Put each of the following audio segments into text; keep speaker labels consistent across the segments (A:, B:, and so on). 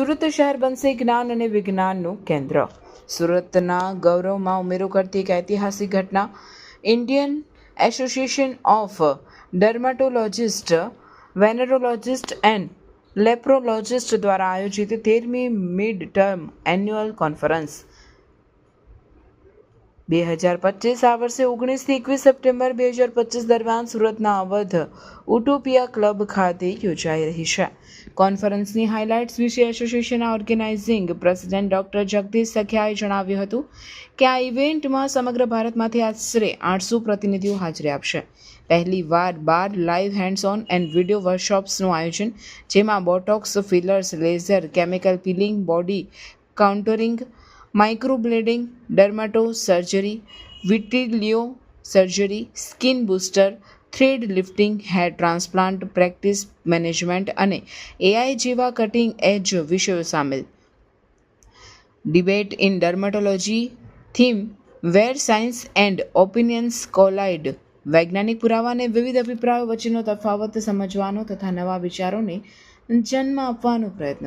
A: સુરત શહેર બનશે જ્ઞાન અને વિજ્ઞાનનું કેન્દ્ર. સુરતના ગૌરવમાં ઉમેરો કરતી એક ઐતિહાસિક ઘટના. Indian association of dermatologist venereologist and leprologist દ્વારા આયોજિત તેરમી મિડ ટર્મ એન્યુઅલ કોન્ફરન્સ બે હજાર પચીસ આ વર્ષે ઓગણીસથી એકવીસ સપ્ટેમ્બર બે હજાર પચીસ દરમિયાન સુરતના અવધ ઉટોપિયા ક્લબ ખાતે યોજાઈ રહી છે. કોન્ફરન્સની હાઇલાઇટ્સ વિશે એસોસિએશનના ઓર્ગેનાઇઝિંગ પ્રેસિડેન્ટ ડોક્ટર જગદીશ સખિયાએ જણાવ્યું હતું કે આ ઇવેન્ટમાં સમગ્ર ભારતમાંથી આશરે આઠસો પ્રતિનિધિઓ હાજરી આપશે. પહેલી વાર બાર live hands on and video વર્કશોપ્સનું આયોજન, જેમાં Botox, fillers, laser, chemical peeling, body contouring microblading dermato surgery vitiligo surgery, skin booster, thread lifting, hair transplant practice management અને એઆઈ જેવા કટિંગ એજ વિષયો સામેલ. Debate in dermatology theme where science and opinions collide. વૈજ્ઞાનિક પુરાવાને વિવિધ અભિપ્રાયો વચ્ચેનો તફાવત સમજવાનો તથા નવા વિચારોને જન્મ આપવાનો પ્રયત્ન.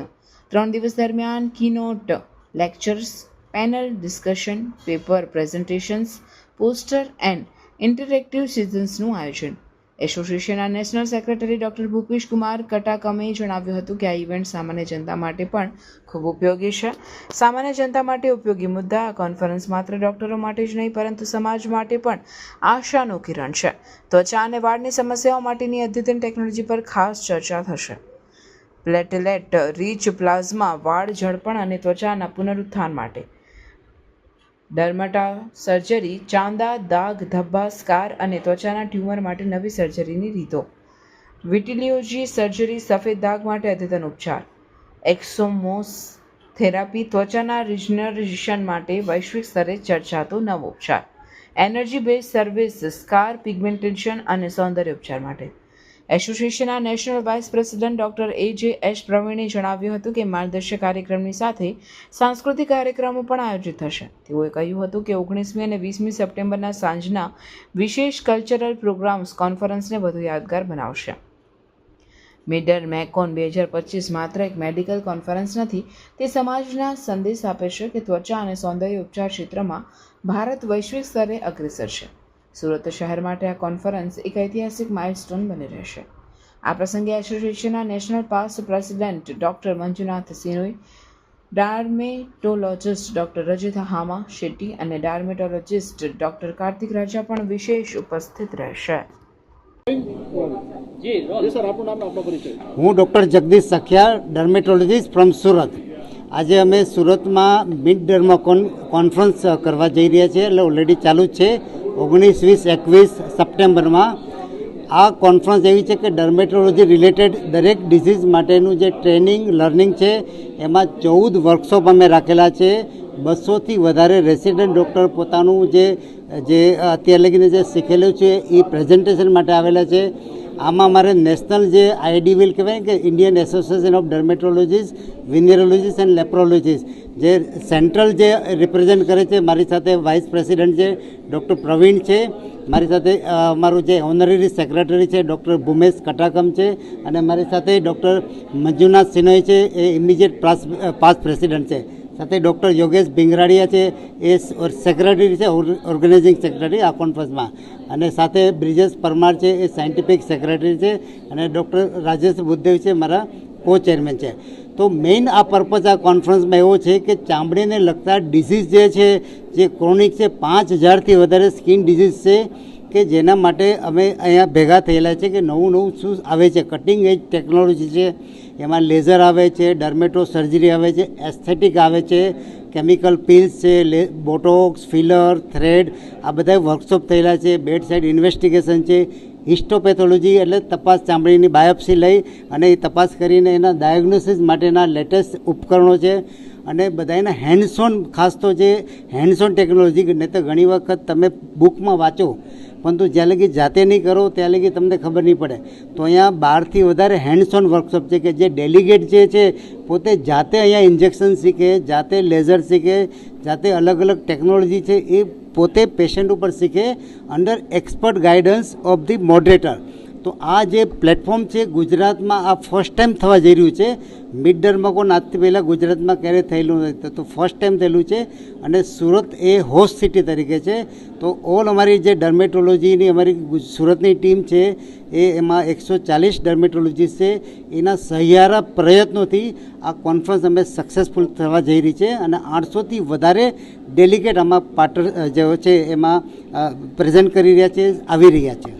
A: ત્રણ દિવસ દરમિયાન keynote lectures panel discussion paper presentations poster and interactive સિઝન્સનું આયોજન. એસોસિએશનના national secretary doctor Bhupesh Kumar કટાકમે જણાવ્યું હતું કે આ ઇવેન્ટ સામાન્ય જનતા માટે પણ ખૂબ ઉપયોગી છે. સામાન્ય જનતા માટે ઉપયોગી મુદ્દા આ કોન્ફરન્સ માત્ર ડૉક્ટરો માટે જ નહીં, પરંતુ સમાજ માટે પણ આશાનું કિરણ છે. ત્વચા અને વાળની સમસ્યાઓ માટેની અદ્યતન ટેકનોલોજી પર ખાસ ચર્ચા થશે. પ્લેટલેટ રીચ પ્લાઝમા વાળ ઝડપણ અને ત્વચાના પુનરુત્થાન માટે. ડર્મટા સર્જરી, ચાંદા, દાગ, ધબ્બા, સ્કાર અને ત્વચાના ટ્યુમર માટે નવી સર્જરીની રીતો. વિટિલિયોજી સર્જરી સફેદ દાગ માટે અદ્યતન ઉપચાર. એક્સોમોસ થેરાપી ત્વચાના રિજનરેશન માટે વૈશ્વિક સ્તરે ચર્ચાતો નવો ઉપચાર. Energy base service, scar, pigmentation અને સૌંદર્ય ઉપચાર માટે. એસોસિએશનના national vice president doctor A J S પ્રવીણે જણાવ્યું હતું કે માર્ગદર્શક કાર્યક્રમની સાથે સાંસ્કૃતિક કાર્યક્રમો પણ આયોજિત થશે. તેઓએ કહ્યું હતું કે ઓગણીસમી અને વીસમી સપ્ટેમ્બરના સાંજના વિશેષ કલ્ચરલ પ્રોગ્રામ્સ કોન્ફરન્સને વધુ યાદગાર બનાવશે. મિડર મેકોન બે હજાર પચીસ માત્ર એક મેડિકલ કોન્ફરન્સ નથી, તે સમાજના સંદેશ આપે છે કે ત્વચા અને સૌંદર્ય ઉપચાર ક્ષેત્રમાં ભારત વૈશ્વિક સ્તરે અગ્રેસર છે. સુરત શહેર માટે આ કોન્ફરન્સ એક ઐતિહાસિક માઇલસ્ટોન બની રહેશે. આ પ્રસંગે એસોસિએશનના national past president doctor Manjunath Shenoy dermatologist doctor Rajit હામા Shetty અને ડાર્મેટોલોજિસ્ટ ડૉક્ટર કાર્તિક રાજા પણ વિશેષ ઉપસ્થિત રહેશે.
B: હું doctor Jagdish Sakhiya dermatologist from Surat. આજે અમે સુરતમાં મિડ ડર્મા કોન્ફરન્સ કરવા જઈ રહ્યા છીએ એટલે ઓલરેડી ચાલુ છે. ઓગણીસ વીસ એકવીસ સપ્ટેમ્બરમાં આ કોન્ફરન્સ એવી છે કે ડર્મેટોલોજી રિલેટેડ દરેક ડિઝીઝ માટેનું જે ટ્રેનિંગ, લર્નિંગ છે, એમાં ચૌદ વર્કશોપ અમે રાખેલા છે. બસોથી વધારે રેસિડન્ટ ડૉક્ટર પોતાનું જે જે અત્યારે લગીને જે શીખેલું છે એ પ્રેઝન્ટેશન માટે આવેલા છે. આમાં મારે નેશનલ જે આઈડીવીલ કહેવાય કે Indian association of dermatologist venereologist and leprologist જે સેન્ટ્રલ જે રિપ્રેઝેન્ટ કરે છે, મારી સાથે વાઇસ પ્રેસિડેન્ટ છે ડૉક્ટર પ્રવીણ છે, મારી સાથે મારું જે ઓનરરી સેક્રેટરી છે ડૉક્ટર ભૂમેશ કટાકમ છે, અને મારી સાથે ડૉક્ટર મંજુનાથ સિનોય છે, એ ઇમિડિયેટ પાસ પાસ પ્રેસિડેન્ટ છે. સાથે ડૉક્ટર યોગેશ ભીંગરાડિયા છે, એ સેક્રેટરી છે ઓર્ગેનાઇઝિંગ સેક્રેટરી આ કોન્ફરન્સમાં અને સાથે બ્રિજેશ પરમાર છે, એ સાયન્ટિફિક સેક્રેટરી છે, અને ડૉક્ટર રાજેશ બુદ્ધેવ છે, મારા કો ચેરમેન છે. તો મેઇન આ પર્પઝ આ કોન્ફરન્સમાં એવો છે કે ચામડીને લગતા ડિઝીઝ જે છે, જે ક્રોનિક છે, પાંચ હજારથી વધારે સ્કિન ડિઝીઝ છે, કે જેના માટે અમે અહીંયા ભેગા થયેલા છે કે નવું નવું શું આવે છે કટિંગ એજ ટેકનોલોજી છે એમાં લેઝર આવે છે ડર્મેટો સર્જરી આવે છે, એસ્થેટિક આવે છે, કેમિકલ પિલ્સ છે બોટોક્સ, ફિલર, થ્રેડ, આ બધા વર્કશોપ થયેલા છે બેડ સાઇડ ઇન્વેસ્ટિગેશન છે, હિસ્ટોપેથોલોજી એટલે તપાસ ચામડીની બાયોપ્સી લઈ અને એ તપાસ કરીને એના ડાયગ્નોસિસ માટેના લેટેસ્ટ ઉપકરણો છે અને બધાના હેન્ડસોન ખાસ તો જે હેન્ડસોન ટેકનોલોજી નહીં તો ઘણી વખત તમે બુકમાં વાંચો પરંતુ જ્યાં લગી જાતે નહીં કરો, ત્યાં લગી તમને ખબર નહીં પડે. તો અહીંયા બારથી વધારે હેન્ડ્સ ઓન વર્કશોપ છે કે જે ડેલિગેટ જે છે, પોતે જાતે અહીંયા ઇન્જેક્શન શીખે, જાતે લેઝર શીખે, જાતે અલગ અલગ ટેકનોલોજી છે, એ પોતે પેશન્ટ ઉપર શીખે under expert guidance of the moderator તો આ જે પ્લેટફોર્મ છે ગુજરાતમાં આ ફર્સ્ટ ટાઈમ થવા જઈ રહ્યું છે. મિડ ડર્મકોન આજથી પહેલાં ગુજરાતમાં ક્યારેય થયેલું નથી? તો ફર્સ્ટ ટાઈમ થયેલું છે અને સુરત એ હોસ્ટ સિટી તરીકે છે. તો ઓલ અમારી જે ડર્મેટોલોજીની અમારી સુરતની ટીમ છે, એ એમાં એકસો ચાલીસ ડર્મેટોલોજીસ્ટ છે. એના સહિયારા પ્રયત્નોથી આ કોન્ફરન્સ અમે સક્સેસફુલ થવા જઈ રહી છે અને આઠસોથી વધારે ડેલિગેટ આમાં પાર્ટર જેઓ છે એમાં પ્રેઝન્ટ કરી રહ્યા છે, આવી રહ્યા છે.